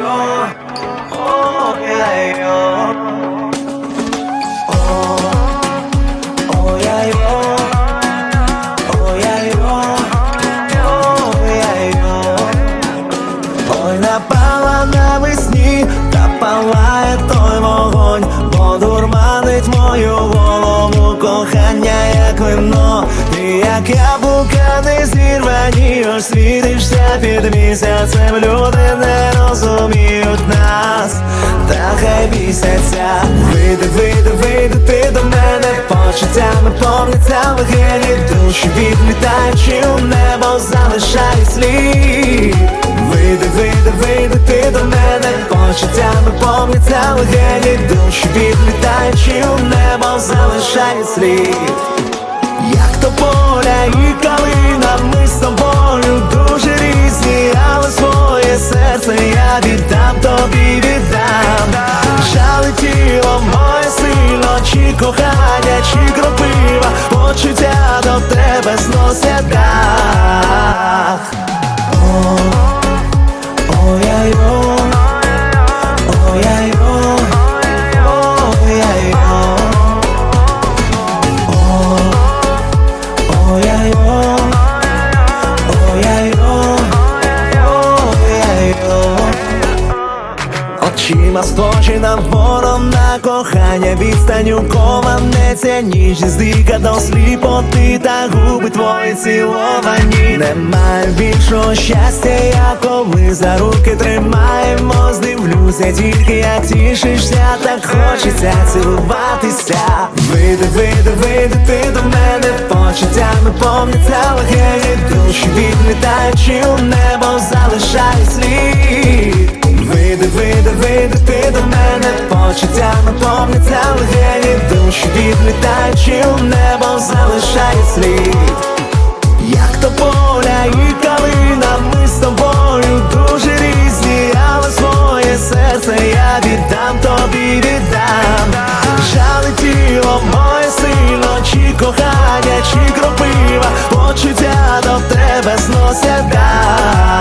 yo, oh yeah yo. Oh, oh yeah yo. Oh yeah yo. Oh. Ой, напала навесні, та той вогонь, бо мою голову, кохання, як вино, ти як я бука не світишся під місяцем, люди не роз бісяться, вийди, вийди, вийди, ти до мене. Почуттями повняться легені душі відлітаючи у небо, залишай слід. Вийди, вийди, вийди, ти до мене. Почуттями повняться легені душі відлітаючи у небо, залишай слід. Як то поля і калина, ми з тобою дуже різні, але своє серце я віддам тобі кохання, чи кропива, почуття до тебе зносять Очима схожі вором на кохання відстаню кованеться ніжність дика до сліпоти та губи твої ціловані. Немає більшого щастя, я коли за руки тримаємось Дивлюся тільки як тішишся, так хочеться цілуватися. Вийди, вийди, вийди, ти до мене почуттями повняться легені душі відлітаючи у небо, почуттями повняться легені душі відлітаючи у небо, залишай слід як то поля і калина, ми з тобою дуже різні, але своє серце я віддам тобі віддам. Жали тіло моє сильно, чи кохання, чи кропива, почуття до тебе зносять дах.